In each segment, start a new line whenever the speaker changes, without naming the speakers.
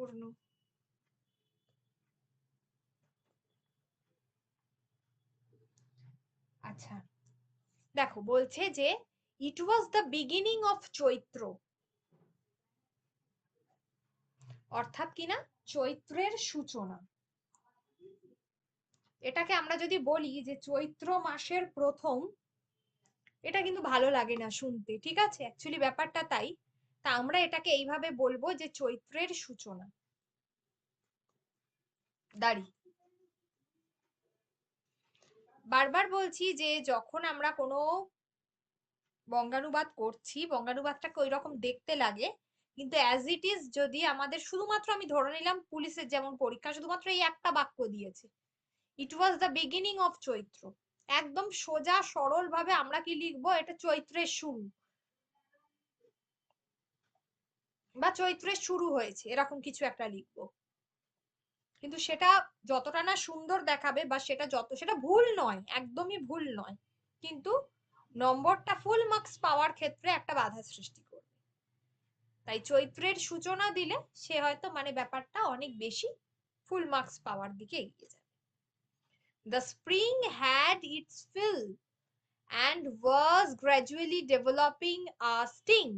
পরিপূর্ণ আচ্ছা দেখো বলছে যে it was the beginning of Chaitra. অর্থাৎ কিনা চৈত্রের সূচনা। এটাকে আমরা যদি বলি যে চৈত্র মাসের প্রথম, এটা কিন্তু ভালো লাগে না শুনতে, ঠিক আছে? অ্যাকচুয়ালি ব্যাপারটা তাই। তা আমরা এটাকে এইভাবে বলব যে চৈত্রের সূচনা। দাড়ি। বারবার বলছি যে যখন আমরা কোনো বঙ্গানুবাদ করছি, বঙ্গানুবাদটাকে ওই রকম দেখতে লাগে, কিন্তু অ্যাজ ইট ইজ যদি আমাদের শুধুমাত্র আমি ধরে নিলাম পুলিশের যেমন পরীক্ষা, শুধুমাত্র এই একটা বাক্য দিয়েছে it was the beginning of Chaitra. একদম সোজা সরল ভাবে আমরা কি লিখব? এটা চৈত্রের শুরু। বা চৈত্রের শুরু হয়েছে, এরকম কিছু একটা লিখব। কিন্তু সেটা যতটা না সুন্দর দেখাবে বা সেটা যত, সেটা ভুল নয়, একদমই ভুল নয়। কিন্তু নম্বরটা ফুল মার্কস পাওয়ার ক্ষেত্রে একটা বাধা সৃষ্টি করবে। তাই চৈত্রের সূচনা দিলে সে হয়তো মানে ব্যাপারটা অনেক বেশি ফুল মার্কস পাওয়ার দিকে এগিয়ে যাবে। The spring had its fill and was gradually developing a sting.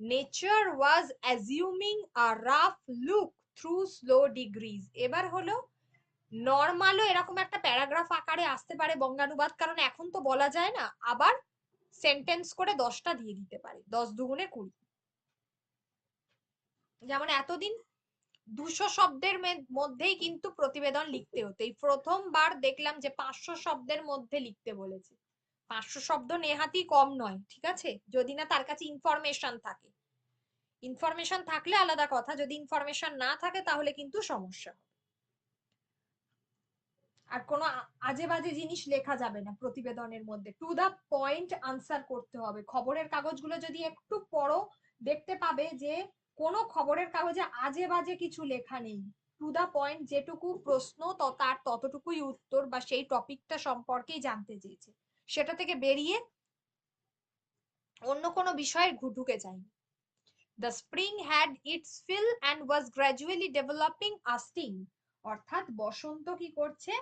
Nature was assuming a rough look through slow degrees. এবার হলো নর্মালও এরকম একটা প্যারাগ্রাফ আকারে আসতে পারে বঙ্গানুবাদ, কারণ এখন তো বলা যায় না, আবার সেন্টেন্স করে দশটা দিয়ে দিতে পারে, দশ দুগুণে কুড়ি। যেমন এতদিন দুশো শব্দের মধ্যেই কিন্তু প্রতিবেদন লিখতে হতো। এই প্রথমবার দেখলাম যে পাঁচশো শব্দের মধ্যে লিখতে বলেছে। পাঁচশো শব্দ নেহাতি কম নয়, ঠিক আছে? যদি না তার কাছে ইনফরমেশন থাকে। ইনফরমেশন থাকলে আলাদা কথা, যদি ইনফরমেশন না থাকে তাহলে কিন্তু সমস্যা আর কোনো আজে বাজে জিনিস লেখা যাবে না প্রতিবেদনের মধ্যে। টু দা পয়েন্ট আনসার করতে হবে। খবরের কাগজগুলো যদি একটু পড়ো, দেখতে পাবে যে কোনো খবরের কাগজে আজে বাজে কিছু লেখা নেই। টু দা পয়েন্ট যেটুকু প্রশ্ন তার ততটুকুই উত্তর বা সেই টপিকটা সম্পর্কেই জানতে চেয়েছে। সেটা থেকে বেরিয়ে অন্য কোনো বিষয়ে ঢুকে যায়নি the spring had its fill and was gradually developing a sting অর্থাৎ বসন্ত কি করছে?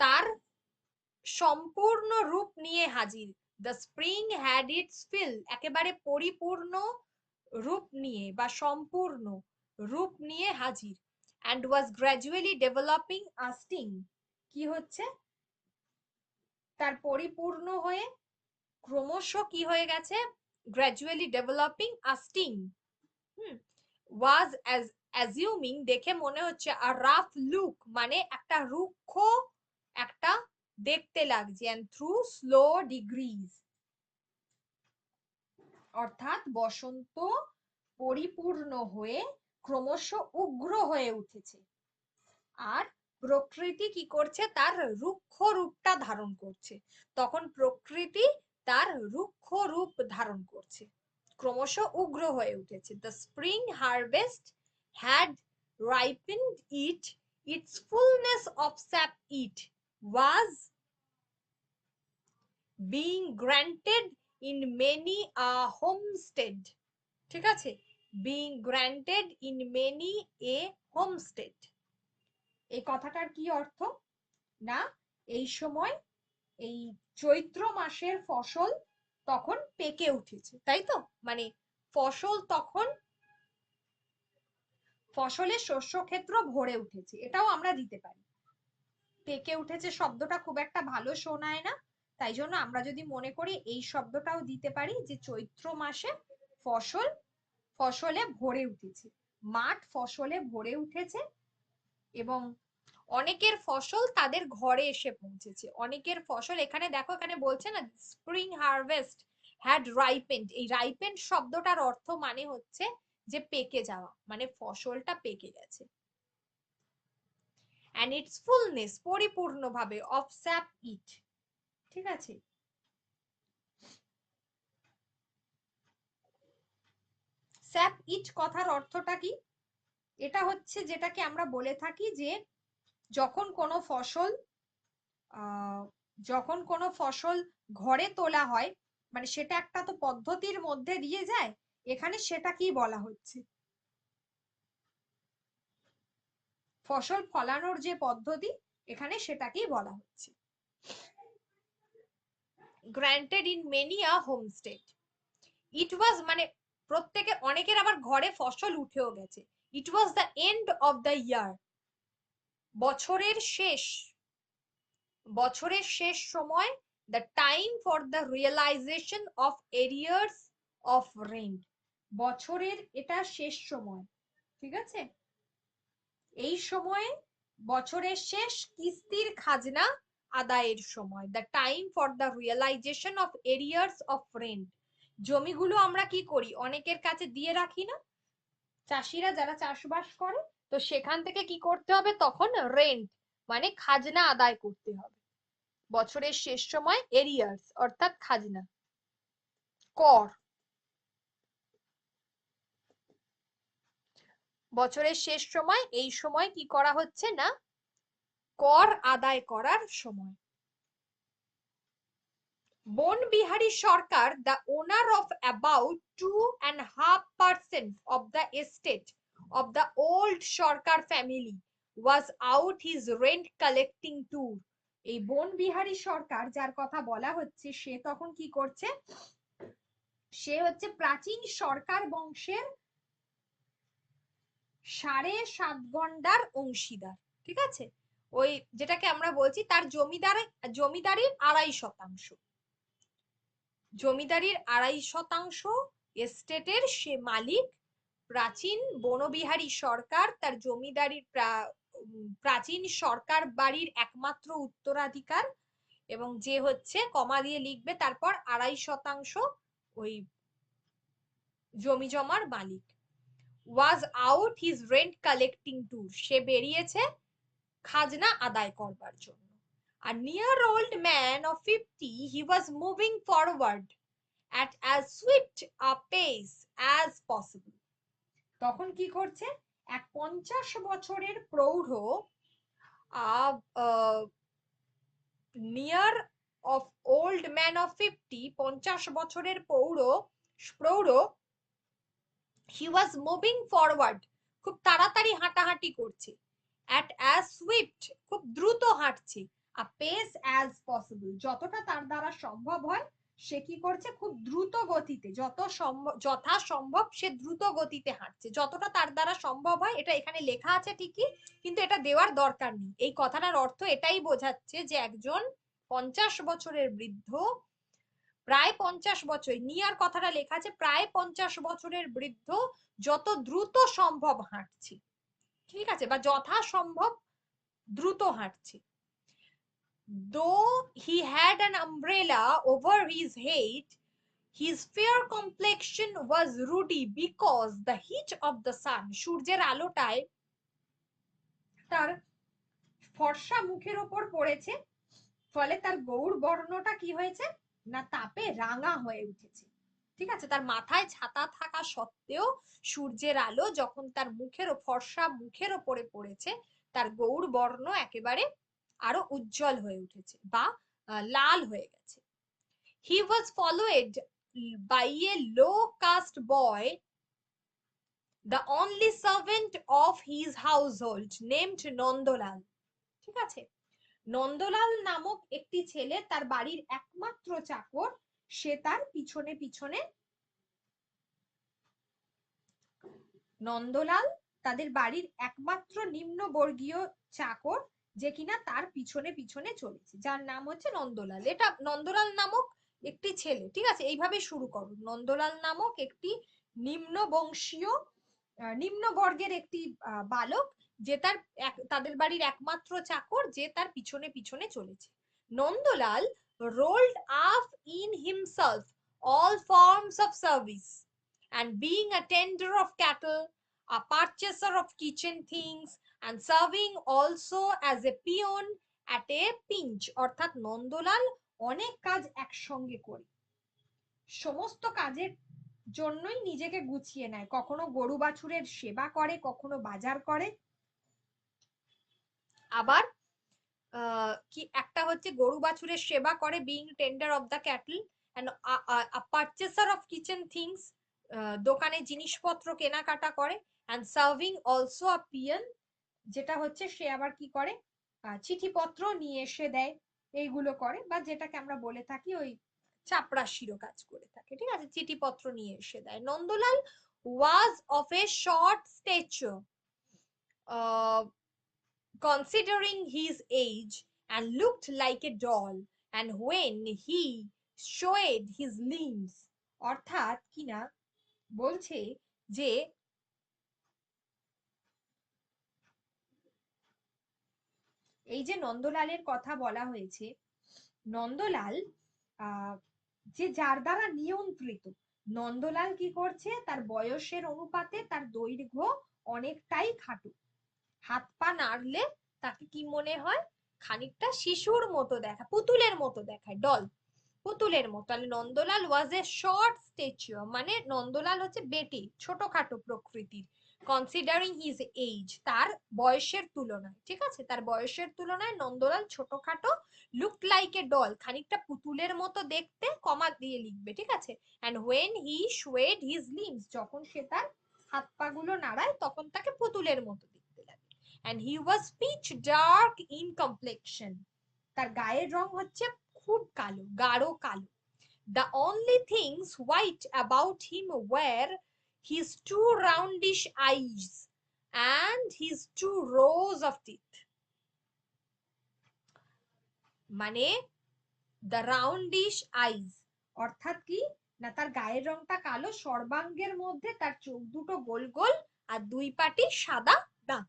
তার সম্পূর্ণ রূপ নিয়ে হাজির। The spring had its fill একেবারে পরিপূর্ণ রূপ নিয়ে বা সম্পূর্ণ রূপ নিয়ে হাজির। And was gradually developing a sting কি হচ্ছে? তার পরিপূর্ণ হয়ে ক্রমশ কি হয়ে গেছে? Gradually developing a sting hmm was as assuming দেখে মনে হচ্ছে আর রাফ লুক মানে একটা রুক্ষ একটা দেখতে লাগছে অ্যান্ড থ্রু স্লো ডিগ্রিজ অর্থাৎ বসন্ত পরিপূর্ণ হয়ে ক্রমশ উগ্র হয়ে উঠেছে। আর প্রকৃতি কি করছে? তার রুক্ষ রূপটা ধারণ করছে। তখন প্রকৃতি তার রুক্ষ রূপ ধারণ করছে। ক্রমশ উগ্র হয়ে উঠেছে। The spring harvest had ripened it its fullness of sap it was being granted in many a homestead ঠিক আছে? Being granted in many a homestead এই কথাটার কি অর্থ? না, এই সময়, এই চৈত্র মাসের ফসল তখন পেকে উঠেছে, তাই তো? মানে ফসল তখন ফসলের শস্য ক্ষেত্র ভরে উঠেছে, এটাও আমরা দিতে পারি। পেকে উঠেছে শব্দটা খুব একটা ভালো শোনায় না, তাই জন্য আমরা যদি মনে করি এই শব্দটাও দিতে পারি যে চৈত্র মাসে ফসল, ফসলে ভরে উঠেছে। মাঠ ফসলে ভরে উঠেছে এবং অনেকের ফসল তাদের ঘরে এসে পৌঁছেছে। অনেকের ফসল এখানে দেখো, এখানে বলছে না স্প্রিং হারভেস্ট হ্যাড রাইপেন্ড এই রাইপেন্ড শব্দটার অর্থ মানে হচ্ছে যে পেকে যাওয়া মানে ফসলটা পেকে গেছে। অ্যান্ড ইটস ফুলনেস পরিপূর্ণভাবে অফ স্যাপ ইট ঠিক আছে? স্যাপ ইট কথার অর্থটা কি? এটা হচ্ছে যেটাকে আমরা বলে থাকি যে যখন কোনো ফসল যখন কোনো ফসল ঘরে তোলা হয় মানে সেটা একটা তো পদ্ধতির মধ্যে দিয়ে যায়, এখানে সেটা কি বলা হচ্ছে। ফসল ফলানোর যে পদ্ধতি, এখানে সেটাকেই বলা হচ্ছে। Granted in many a homestead it was মানে প্রত্যেকে, অনেকের আবার ঘরে ফসল উঠেও গেছে। It was the end of the year বছরের শেষ বছরের শেষ সময় the time for the realisation of arrears of rent বছরের এটা শেষ সময়, ঠিক আছে? এই সময়ে বছরের শেষ কিস্তির খাজনা আদায়ের সময় the time for the realisation of arrears of rent জমিগুলো আমরা কি করি? অনেকের কাছে দিয়ে রাখি না? চাষিরা যারা চাষবাস করে, তো সেখান থেকে কি করতে হবে? তখন রেন্ট মানে খাজনা আদায় করতে হবে। বছরের শেষ সময় এরিয়ার্স অর্থাৎ খাজনা। কর। বছরের শেষ সময়, এই সময় কি করা হচ্ছে না? কর আদায় করার সময়। Banabihari Sarkar the owner of about two and half percent of the estate of the old Sarkar family was out his rent collecting tour এই বন বনবিহারী সরকার, যার কথা বলা হচ্ছে, সে তখন কি করছে? সে হচ্ছে প্রাচীন সরকার বংশের সাড়ে সাত গন্ডার অংশীদার, ঠিক আছে? ওই যেটাকে আমরা বলছি, তার জমিদার, জমিদারির আড়াই শতাংশ। জমিদারির আড়াই শতাংশ এস্টেটের সে মালিক। প্রাচীন বনবিহারী সরকার তার জমিদারির প্রাচীন সরকার বাড়ির একমাত্র উত্তরাধিকার এবং যে হচ্ছে কমা দিয়ে লিখবে, তারপর আড়াই শতাংশ ওই জমি জমার মালিক। Was out his rent collecting tour সে বেরিয়েছে খাজনা আদায় করবার জন্য। A near old man of 50, he was moving forward at as swift a pace as possible. তখন কি করছে এক পঞ্চাশ বছরের প্রৌঢ় near of old man of fifty পঞ্চাশ বছরের পৌঢ় প্রৌঢ় হি ওয়াজ মুভিং ফরওয়ার্ড খুব তাড়াতাড়ি হাঁটাহাঁটি করছে অ্যাট অ্যাজ সুইফট খুব দ্রুত হাঁটছে পেস অ্যাজ পসিবল যতটা তার দ্বারা সম্ভব হয়, সে কি করছে? খুব দ্রুত গতিতে, যত সম্ভব যথা সম্ভব সে দ্রুত গতিতে হাঁটছে। যতটা তার দ্বারা সম্ভব হয়, এটা এখানে লেখা আছে ঠিকই, কিন্তু এটা দেওয়ার দরকার নেই। এই কথাটার অর্থ এটাই বোঝাচ্ছে যে একজন পঞ্চাশ বছরের বৃদ্ধ, প্রায় পঞ্চাশ বছর নিয়ার কথাটা লেখা আছে, প্রায় পঞ্চাশ বছরের বৃদ্ধ যত দ্রুত সম্ভব হাঁটছে। ঠিক আছে? বা যথা সম্ভব দ্রুত হাঁটছে। Though he had an umbrella over his head, his fair complexion was ruddy because the heat of the sun, সূর্যের আলোটায় তার ফর্সা মুখের ওপর পড়েছে ফলে তার গৌর বর্ণটা কি হয়েছে? না তাপে রাঙা হয়ে উঠেছে। ঠিক আছে? তার মাথায় ছাতা থাকা সত্ত্বেও সূর্যের আলো যখন তার মুখের ফর্সা মুখের ওপরে পড়েছে তার গৌর বর্ণ একেবারে আরও উজ্জ্বল হয়ে উঠেছে বা লাল হয়ে গেছে। He was followed by a low caste boy the only servant of his household named Nandalal ঠিক আছে? নন্দলাল নামক একটি ছেলে তার বাড়ির একমাত্র চাকর, সে তার পিছনে পিছনে নন্দলাল তাদের বাড়ির একমাত্র নিম্নবর্গীয় চাকর যে কিনা তার পিছনে পিছনে চলেছে। যার নাম হচ্ছে নন্দলাল। এটা নন্দলাল নামক একটি ছেলে, ঠিক আছে? এইভাবে শুরু করো। নন্দলাল নামক একটি নিম্ন বংশীয় নিম্ন বর্গের একটি বালক যে তার তাদের বাড়ির একমাত্র চাকর যে তার পিছনে পিছনে চলেছে। Nandalal rolled up in himself all forms of service and being a tender of cattle, a purchaser of kitchen things and serving also as a peon at a pinch, অর্থাৎ নন্দলাল অনেক কাজ একসঙ্গে করে। সমস্ত কাজের জন্যই নিজেকে গুছিয়ে নেয়। কখনো গরু বাছুরের সেবা করে, কখনো বাজার করে। আবার কি একটা হচ্ছে গরু বাছুরের সেবা করে being tender of the cattle and purchaser of kitchen things দোকানে জিনিসপত্র কেনাকাটা করে। And serving also a peon যেটা হচ্ছে সে আবার কি করে? চিঠিপত্র নিয়ে এসে দেয়, এইগুলো করে বা যেটাকে আমরা বলে থাকি ওই চাপরাশিরও কাজ করে থাকে, ঠিক আছে? চিঠিপত্র নিয়ে এসে দেয়। Nandalal was of a short stature considering his age and looked like a doll and when he showed his limbs অর্থাৎ কিনা বলছে যে এই যে নন্দলালের কথা বলা হয়েছে, নন্দলাল যে যার দ্বারা নিয়ন্ত্রিত, নন্দলাল কি করছে? তার বয়সের অনুপাতে তার দৈর্ঘ্য অনেকটাই খাটো। হাত পা নাড়লে তাকে কি মনে হয়? খানিকটা শিশুর মতো দেখা, পুতুলের মতো দেখায় ডল পুতুলের মতো। তাহলে Nandalal was a short statue মানে নন্দলাল হচ্ছে বেটি, ছোটখাটো প্রকৃতির। কনসিডারিং হিজ এজ তার বয়সের তুলনায়, ঠিক আছে? তার বয়সের তুলনায় নন্দলাল ছোটখাটো লুক লাইক এ ডল খানিকটা পুতুলের মতো দেখতে কমা দিয়ে লিখবে, ঠিক আছে? And when he showed his limbs যখন সে তার হাত পা গুলো নাড়ায়, তখন তাকে পুতুলের মতো দেখতে লাগে। And he was pitch dark in complexion তার গায়ের রং হচ্ছে খুব কালো, গাঢ় কালো। The only things white about him were his two roundish eyes and his two rows of teeth. মানে দ্য রাউন্ডিশ আইজ অর্থাৎ কি? না, তার গায়ের রংটা কালো, সর্বাঙ্গের মধ্যে তার চোখ দুটো গোল গোল আর দুই পাটি সাদা দাঁত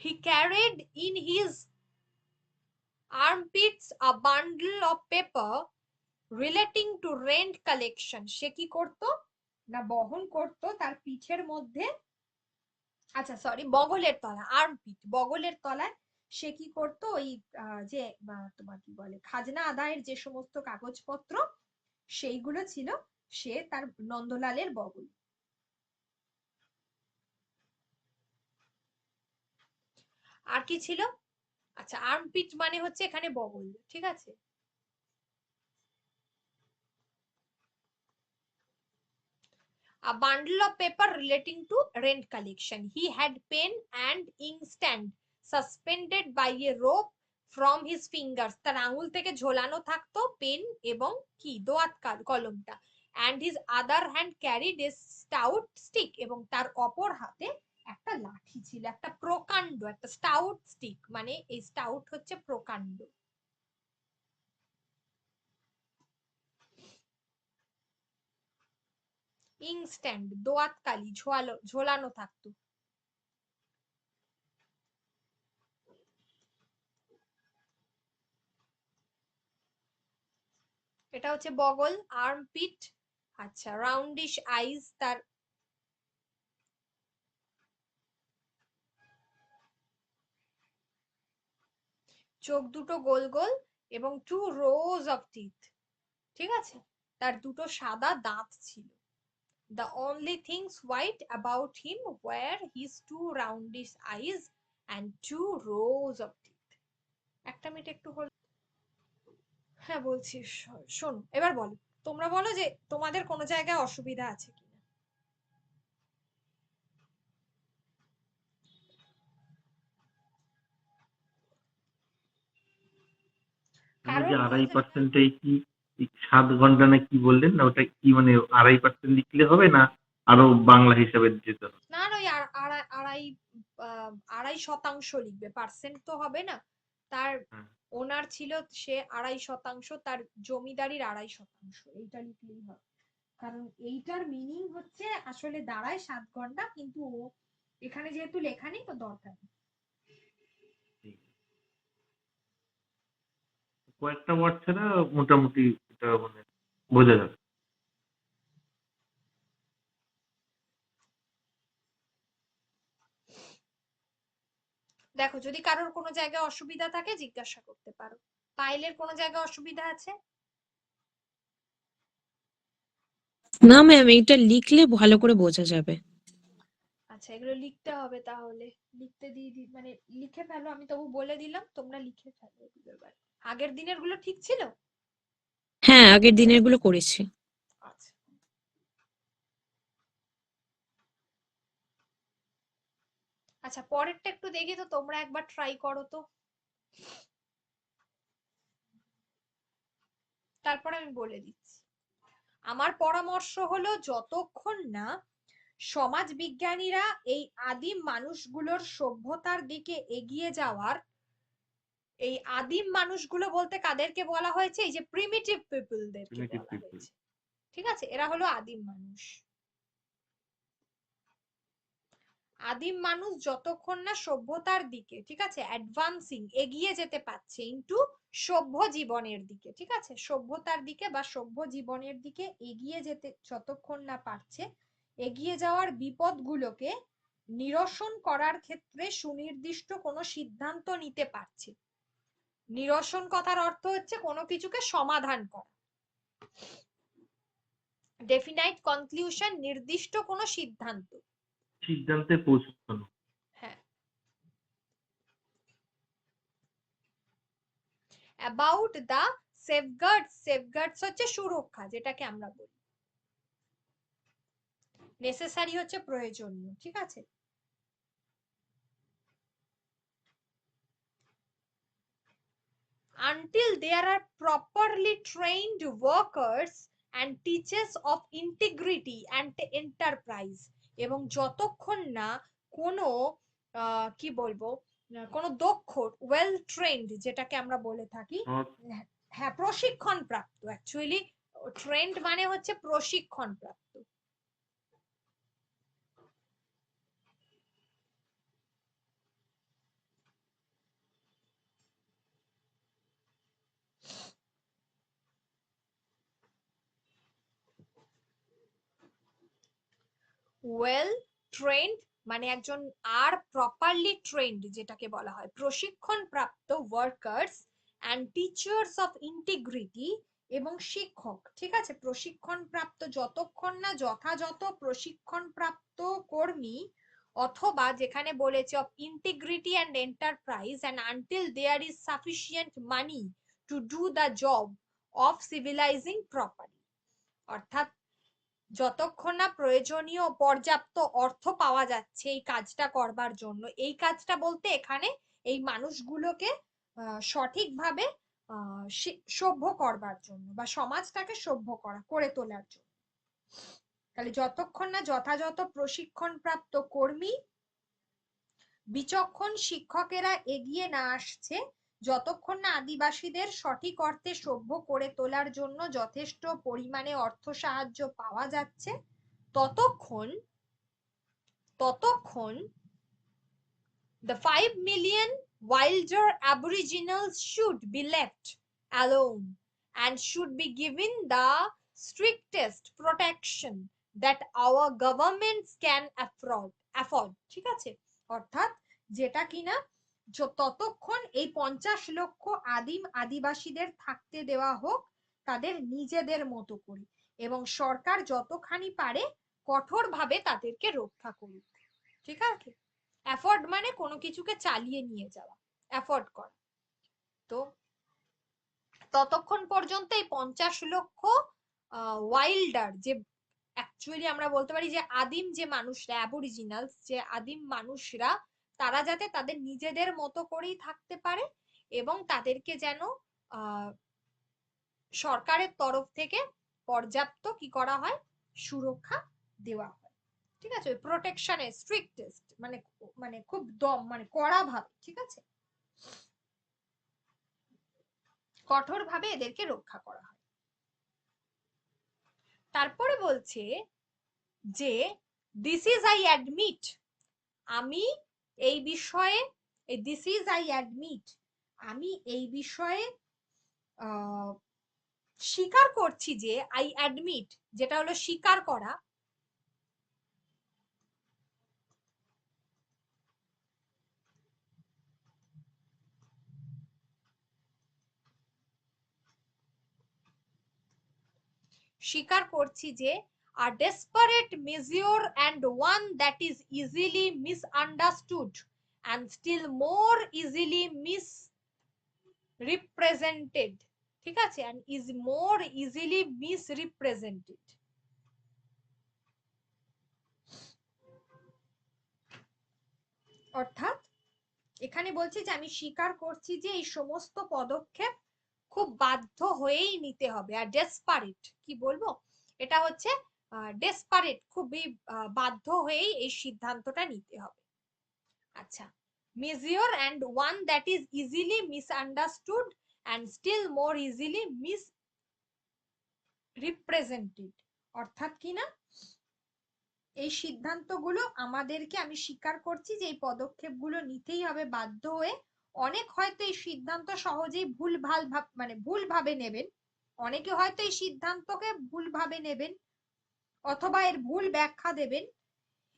he carried in his armpits a bundle of paper relating to rent collection সে কি করত? না, বহন করত তার পিঠের মধ্যে আচ্ছা সরি বগলের তলা আর্মপিট বগলের তলায় সে কি করত? ওই যে তোমার কি বলে, খাজনা আদায়ের যে সমস্ত কাগজপত্র, সেইগুলো ছিল, সে তার নন্দলালের বগল। আর কি ছিল? আচ্ছা আর্মপিট মানে হচ্ছে এখানে বগল, ঠিক আছে? A bundle of paper relating to rent collection. He had pen and inkstand suspended by a rope from his fingers. তার আঙুল থেকে ঝোলানো থাকতো পেন এবং কি দোয়াত কলমটা and his other hand carried a stout stick এবং তার অপর হাতে একটা লাঠি ছিল একটা প্রকাণ্ড একটা স্টাউট স্টিক মানে এই স্টাউট হচ্ছে প্রকাণ্ড ইনস্ট্যান্ট, দোয়াত কালি, ঝোয়ালো, ঝোলানো থাকতো। এটা হচ্ছে বগল আর্মপিট আচ্ছা রাউন্ডিশ আইজ তার চোখ দুটো গোল গোল এবং টু রোজ অফ টিথ ঠিক আছে? তার দুটো সাদা দাঁত ছিল। The only things white about him were his two roundish eyes and two rows of teeth. একটা মিনিট একটু হল হ্যাঁ বলছি শোনো এবার বলো তোমরা বলো যে তোমাদের কোনো জায়গায় অসুবিধা আছে কিনা
মানে
কারণ
আড়াই পার্সেন্টে কি সাত ঘণ্টা না কি বললেন? না ওটা কি মানে আড়াই পার্সেন্ট লিখলে হবে না আরও বাংলা হিসাবে দিতে হবে?
না না ওই আড়াই আড়াই শতাংশ লিখবে। পার্সেন্ট তো হবে না। তার ওনার ছিল সে আড়াই শতাংশ তার জমিদারির আড়াই শতাংশ। এইটা লিখলেই হবে। কারণ এইটার মিনিং হচ্ছে আসলে দাঁড়ায় সাত ঘণ্টা কিন্তু ও এখানে যেহেতু লেখা নেই তো দরকার নেই।
কয়েকটা ওয়ার্ড ছাড়া মোটামুটি এটা মানে বোঝা যাবে।
দেখো যদি কারোর কোনো জায়গায় অসুবিধা থাকে জিজ্ঞাসা করতে পারো। পাইলের কোনো জায়গায় অসুবিধা আছে?
না ম্যাম এটা লিখলে ভালো করে বোঝা যাবে।
আচ্ছা এগুলো লিখতে হবে তাহলে। লিখতে দিয়ে দি মানে লিখে ফেলো আমি তবু বলে দিলাম তোমরা লিখে ফেলো এগুলো আগের দিনেরগুলো ঠিক ছিল?
হ্যাঁ আগের দিনেরগুলো করেছি।
আচ্ছা। আচ্ছা পরেরটা একটু দেখি তো, তোমরা একবার ট্রাই করো তো। তারপর আমি বলে দিচ্ছি। আমার পরামর্শ হলো, যতক্ষণ না সমাজ বিজ্ঞানীরা এই আদিম মানুষগুলোর সভ্যতার দিকে এগিয়ে যাওয়ার এই আদিম মানুষগুলো বলতে কাদেরকে বলা হয়েছে? এই যে প্রিমিটিভ পিপলদেরকে বলা হয়েছে। ঠিক আছে? এরা হলো আদিম মানুষ। আদিম মানুষ যতক্ষণ না সভ্যতার দিকে ঠিক আছে? অ্যাডভান্সিং এগিয়ে যেতে পারছে ইনটু সভ্য জীবনের দিকে ঠিক আছে? সভ্যতার দিকে বা সভ্য জীবনের দিকে এগিয়ে যেতে যতক্ষণ না পারছে এগিয়ে যাওয়ার বিপদগুলোকে নিরসন করার ক্ষেত্রে সুনির্দিষ্ট কোনো সিদ্ধান্ত নিতে পারছে। নিরসন কথার অর্থ হচ্ছে কোনো কিছুকে সমাধান করা। ডেফিনাইট কনক্লিউশন নির্দিষ্ট কোনো সিদ্ধান্ত।
সিদ্ধান্তে পৌঁছানো।
হ্যাঁ। অ্যাবাউট দা সেফগার্ডস সেফগার্ডস হচ্ছে সুরক্ষা যেটাকে আমরা বলি। নেসেসারি হচ্ছে প্রয়োজনীয় ঠিক আছে? Until there are properly trained workers and teachers of integrity and enterprise. এবং যতক্ষণ না কোনো কি বলব কোনো দক্ষ ওয়েল ট্রেন্ড যেটাকে আমরা বলে থাকি হ্যাঁ। প্রশিক্ষণ প্রাপ্ত অ্যাকচুয়ালি ট্রেন্ড মানে হচ্ছে প্রশিক্ষণ প্রাপ্ত ওয়েল ট্রেন্ড মানে একজন আর প্রপারলি ট্রেন্ড যেটাকে বলা হয় প্রশিক্ষণ প্রাপ্ত workers and teachers of integrity এবং শিক্ষক, ঠিক আছে? প্রশিক্ষণ প্রাপ্ত যতক্ষণ না যথাযথ প্রশিক্ষণ প্রাপ্ত কর্মী অথবা যেখানে বলেছে of integrity and enterprise and until there is sufficient money to do the job of civilising properly অর্থাৎ যতক্ষণ না প্রয়োজনীয় পর্যাপ্ত অর্থ পাওয়া যাচ্ছে এই কাজটা করবার জন্য। এই কাজটা বলতে এখানে এই মানুষগুলোকে সঠিকভাবে সভ্য করবার জন্য বা সমাজটাকে সভ্য করা, করে তোলার জন্য। তাহলে যতক্ষণ না যথাযথ প্রশিক্ষণ প্রাপ্ত কর্মী, বিচক্ষণ শিক্ষকেরা এগিয়ে না আসছে যতক্ষণ না আদিবাসীদের সঠিক অর্থে সভ্য করে তোলার জন্য যথেষ্ট পরিমাণে অর্থ সাহায্য পাওয়া যাচ্ছে, ততক্ষণ ততক্ষণ the five million wilder aboriginal should be left alone and should be given the strictest protection that our government can afford afford ঠিক আছে? অর্থাৎ যেটা কিনা ততক্ষণ এই পঞ্চাশ লক্ষ আদিম আদিবাসীদের থাকতে দেওয়া হোক, তাদের নিজেদের মতো করে এবং সরকার যতখানি পারে কঠোরভাবে তাদেরকে রক্ষা করুক। ঠিক আছে? অ্যাফোর্ড মানে কোনো কিছুকে চালিয়ে নিয়ে যাওয়া। অ্যাফোর্ড করা। তো ততক্ষণ পর্যন্ত এই পঞ্চাশ লক্ষ ওয়াইল্ডার যে অ্যাকচুয়ালি আমরা বলতে পারি যে আদিম যে মানুষরা অ্যাবরিজিনালস যে আদিম মানুষরা তারা যাতে তাদের নিজেদের মতো করেই থাকতে পারে এবং তাদেরকে যেন সরকারের তরফ থেকে পর্যাপ্ত কি করা হয়? সুরক্ষা দেওয়া হয়। ঠিক আছে? প্রোটেকশনের স্ট্রিক্টেস্ট মানে মানে খুব দম মানে কড়া ভাবে, ঠিক আছে? কঠোর ভাবে এদেরকে রক্ষা করা হয়। তারপরে বলছে যে দিস ইজ আই অ্যাডমিট আমি এই বিষয়ে দিস ইজ আই অ্যাডমিট আমি এই বিষয়ে স্বীকার করছি যে আই অ্যাডমিট যেটা হলো স্বীকার করা, স্বীকার করছি যে a desperate measure and one that is easily misunderstood and still more easily misrepresented ঠিক আছে and is more easily misrepresented অর্থাৎ এখানে বলছি যে আমি স্বীকার করছি যে এই সমস্ত পদক্ষেপ খুব বাধ্য হয়েই নিতে হবে আর ডেসপারেট কি বলব এটা হচ্ছে ডেসপারেট খুবই বাধ্য হয়েই এই সিদ্ধান্তটা নিতে হবে। আচ্ছা measure and one that is easily misunderstood and still more easily misrepresented অর্থাৎ কি না? এই সিদ্ধান্তগুলো আমাদেরকে, আমি স্বীকার করছি যে এই পদক্ষেপগুলো নিতেই হবে বাধ্য হয়ে। অনেক হয়তো এই সিদ্ধান্ত সহজেই ভুল ভালো মানে ভুল ভাবে নেবেন। অনেকে হয়তো এই সিদ্ধান্তকে ভুল ভাবে নেবেন। অথবা এর ভুল ব্যাখ্যা দেবেন।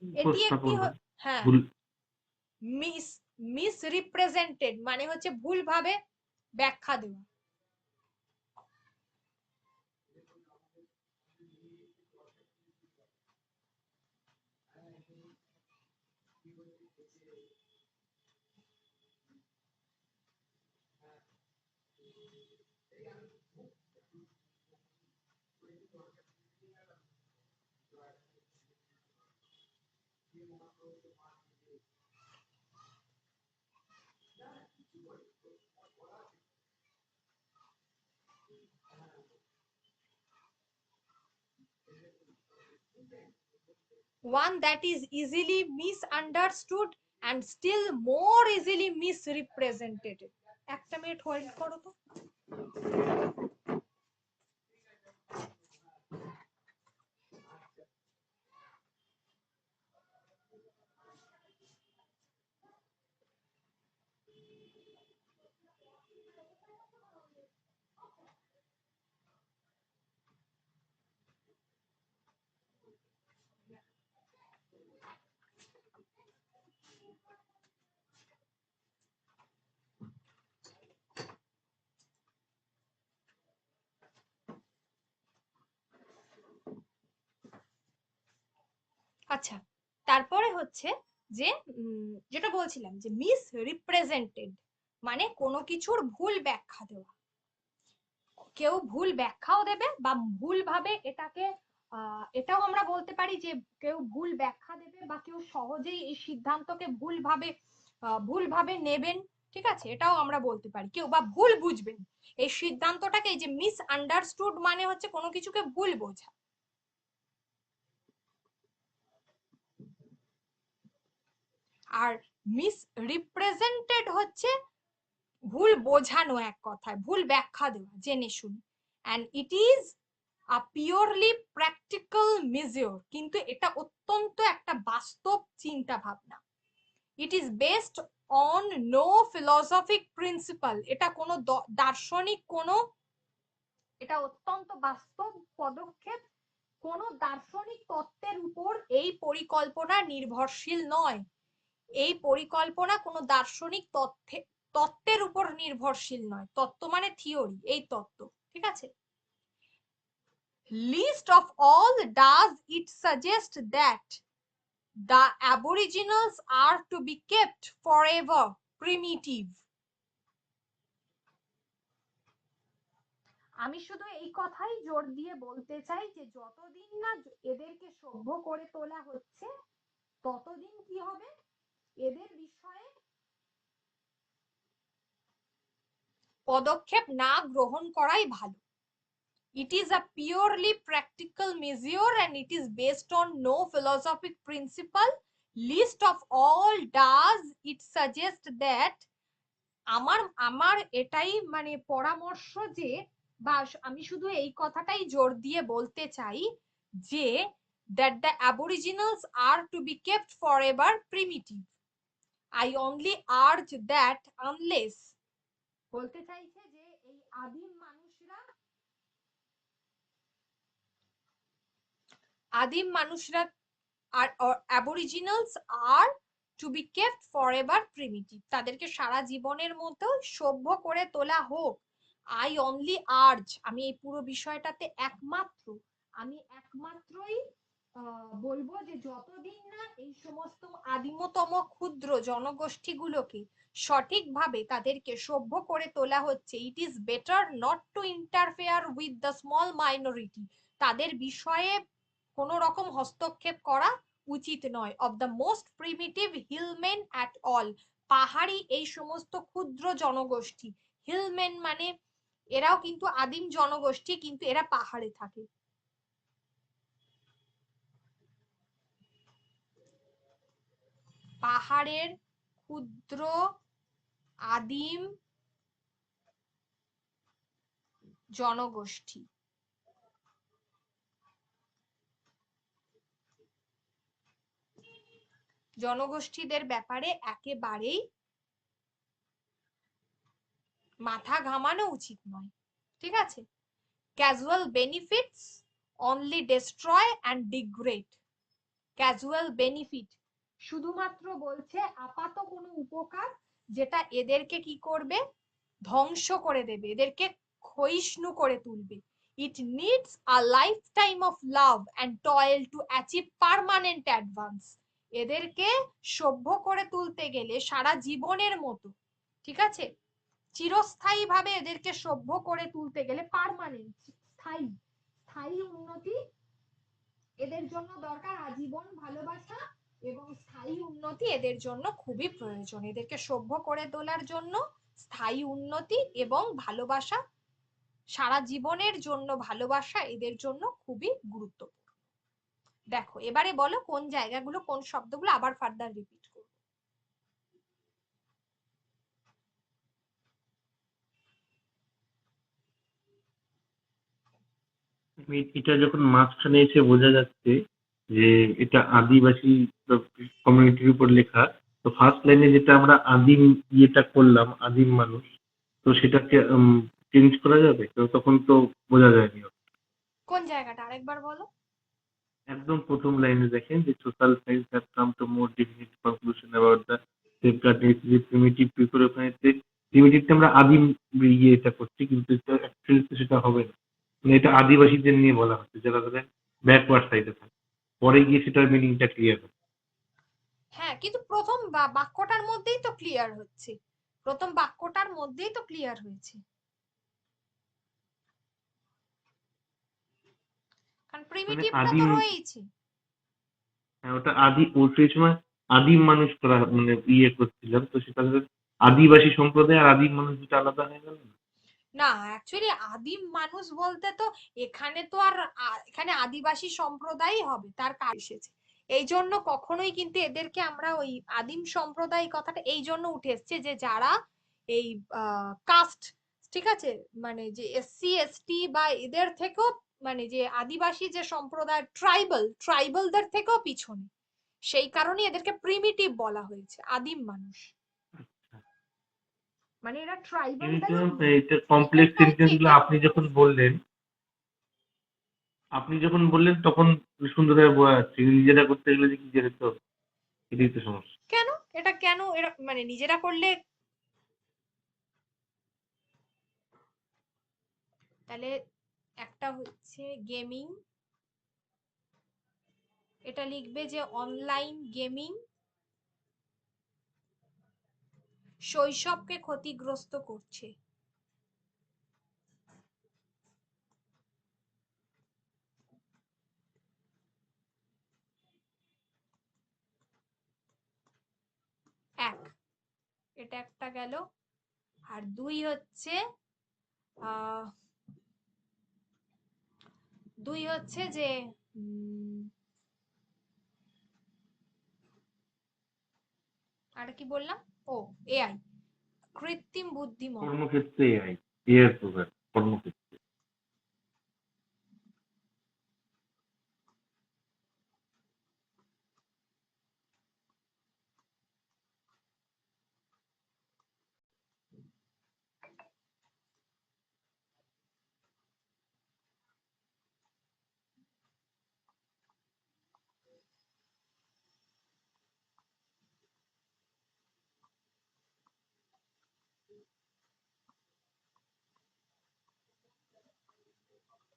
এটি একটি হ্যাঁ। মিস মিসরিপ্রেজেন্টেড মানে হচ্ছে ভুলভাবে ব্যাখ্যা দেওয়া। One that is easily misunderstood and still more easily misrepresented একটা মিনিট হোল্ড করো তো আচ্ছা তারপরে হচ্ছে যে যেটা বলছিলাম যে মিস রিপ্রেজেন্টেড মানে কোনো কিছুর ভুল ব্যাখ্যা দেওয়া। কেউ ভুল ব্যাখ্যাও দেবে বা ভুল ভাবে এটাকে এটাও আমরা বলতে পারি যে কেউ ভুল ব্যাখ্যা দেবে বা কেউ সহজেই এই সিদ্ধান্তকে ভুল ভাবে আহ, ভুল নেবেন ঠিক আছে? এটাও আমরা বলতে পারি। কেউ বা ভুল বুঝবেন। এই সিদ্ধান্তটাকে এই যে মিস আন্ডারস্টুড মানে হচ্ছে কোনো কিছুকে ভুল বোঝা। আর মিস রিপ্রেজেন্টেড হচ্ছে ভুল বোঝানো এক কথায়, ভুল ব্যাখ্যা দেওয়া, জেনে শুনে। And it is a purely practical measure কিন্তু এটা অত্যন্ত একটা বাস্তব চিন্তা ভাবনা it is based on no philosophic principle এটা কোনো দার্শনিক কোনো, এটা অত্যন্ত বাস্তব পদক্ষেপ। কোনো দার্শনিক তত্ত্বের উপর এই পরিকল্পনা নির্ভরশীল নয়। এই পরিকল্পনা কোনো দার্শনিক তথ্যে, তত্ত্বের উপর নির্ভরশীল নয়। তত্ত্ব মানে থিওরি, এই তত্ত্ব, ঠিক আছে? Least of all does it suggest that the aboriginals are to be kept forever primitive আমি শুধু এই কথাই জোর দিয়ে বলতে চাই যে যতদিন না এদেরকে সভ্য করে তোলা হচ্ছে, ততদিন কি হবে? এদের বিষয়ে পদক্ষেপ না গ্রহণ করাই ভালো। It is a purely practical measure and it is based on no philosophic principle least of all does it suggest that আমার আমার এটাই মানে পরামর্শ যে বা আমি শুধু এই কথাটাই জোর দিয়ে বলতে চাই যে that the aboriginals are to be kept forever primitive I only urge that unless বলতে চাইছে যে এই আদিম মানুষরা আদিম মানুষরা আর aboriginals are to be kept forever primitive তাদেরকে সারা জীবনের মতো সভ্য করে তোলা হোক। আই অনলি আর্জ আমি এই পুরো বিষয়টাতে একমাত্র আমি একমাত্রই বলব যে যতদিন না এই সমস্ত আদিমতম ক্ষুদ্র জনগোষ্ঠীগুলোকে সঠিকভাবে তাদেরকে সভ্য করে তোলা হচ্ছে it is better not to interfere with the small minority তাদের বিষয়ে কোনো রকম হস্তক্ষেপ করা উচিত নয়। Of the most primitive hillmen at all পাহাড়ি এই সমস্ত ক্ষুদ্র জনগোষ্ঠী। হিলমেন মানে এরাও কিন্তু আদিম জনগোষ্ঠী, কিন্তু এরা পাহাড়ে থাকে। পাহাড়ের ক্ষুদ্র আদিম জনগোষ্ঠী। জনগোষ্ঠীদের ব্যাপারে একেবারেই মাথা ঘামানো উচিত নয়, ঠিক আছে? Casual benefits only destroy and degrade casual benefit শুধুমাত্র বলছে, আপাত কোনো উপকার যেটা এদেরকে কি করবে? ধ্বংস করে দেবে, এদেরকে ক্ষয়িষ্ণু করে তুলবে। It needs a lifetime of love and toil to achieve permanent advance এদেরকে সভ্য করে তুলতে গেলে সারা জীবনের মতো, ঠিক আছে? চিরস্থায়ী ভাবে এদেরকে সভ্য করে তুলতে গেলে পারমানেন্ট স্থায়ী স্থায়ী উন্নতি এদের জন্য দরকার। আজীবন ভালোবাসা এবং স্থায়ী উন্নতি এদের জন্য খুবই প্রয়োজন। এদেরকে সভ্য করে তোলার জন্য স্থায়ী উন্নতি এবং ভালোবাসা, সারা জীবনের জন্য ভালোবাসা এদের জন্য খুবই গুরুত্বপূর্ণ। দেখো, এবারে বলো কোন জায়গাগুলো, কোন শব্দগুলো আবার ফার্দার রিপিট করব।
এটা যখন মাঝখানে এসে বোঝা যাচ্ছে যে এটা আদিবাসী কমিউনিটির উপর লেখা। তো ফার্স্ট লাইনে যেটা আমরা আদিম ইয়েটা করলাম আদিম মানুষ তো সেটাকে চেঞ্জ করা যাবে? তো তখন তো বোঝা যায়নি।
কোন জায়গাটা? আরেকবার বলো।
একদম প্রথম লাইনে দেখেন যে social science have come to more definite conclusion about the safeguard necessary primitive people ওখানে প্রিমিটিভটা আমরা আদিম ইয়ে এটা করছি কিন্তু অ্যাকচুয়ালি তো সেটা হবে না। মানে এটা আদিবাসীদের নিয়ে বলা হচ্ছে যারা তাদের ব্যাকওয়ার্ড সাইডে থাকে। পরে গিয়ে সেটার মিনিংটা ক্লিয়ার হবে।
হ্যাঁ কিন্তু প্রথম বাক্যটার মধ্যেই তো ক্লিয়ার হচ্ছে। প্রথম বাক্যটার মধ্যেই তো ক্লিয়ার হয়েছে। কারণ প্রিমিটিভটা তো রয়েইছে।
হ্যাঁ ওটা আদি ও সেই সময় আদিম মানুষ মানে ইয়ে করছিলাম তো সেটা আদিবাসী সম্প্রদায় আর আদিম মানুষ দুটো আলাদা হয়ে গেল না?
না অ্যাকচুয়ালি আদিম মানুষ বলতে তো এখানে তো আর এখানে আদিবাসী সম্প্রদায়ই হবে, তার কাজ এসেছে। এই জন্য কখনোই কিন্তু এদেরকে আমরা ওই আদিম সম্প্রদায় কথাটা এই জন্য উঠে এসছে যে যারা এই কাস্ট ঠিক আছে? মানে যে এসসি এসটি বা এদের থেকেও মানে যে আদিবাসী যে সম্প্রদায় ট্রাইবাল ট্রাইবালদের থেকেও পিছনে। সেই কারণে এদেরকে প্রিমিটিভ বলা হয়েছে, আদিম মানুষ। মানে এরা ট্রাইবাল
কমপ্লেক্স সেন্টেন্সগুলো আপনি যখন বললেন আপনি যখন বললেন তখন সুন্দরভাবে বোঝা যাচ্ছে। নিজেরা করতে গেলে যে কি যেতে হবে এটাই তো সমস্যা।
কেন? এটা কেন? এরা মানে নিজেরা করলে তাহলে একটা হচ্ছে গেমিং এটা লিখবে যে অনলাইন গেমিং শৈশবকে ক্ষতিগ্রস্ত করছে। এক, এটা একটা গেল। আর দুই হচ্ছে দুই হচ্ছে যে আর কি বললাম? ও এআই কৃত্রিম বুদ্ধিমত্তা
কর্মক্ষেত্রে এআই এআই প্রোগ্রাম কর্মক্ষেত্রে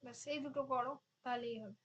ব্যাস এই দুটো করো তাহলেই হবে।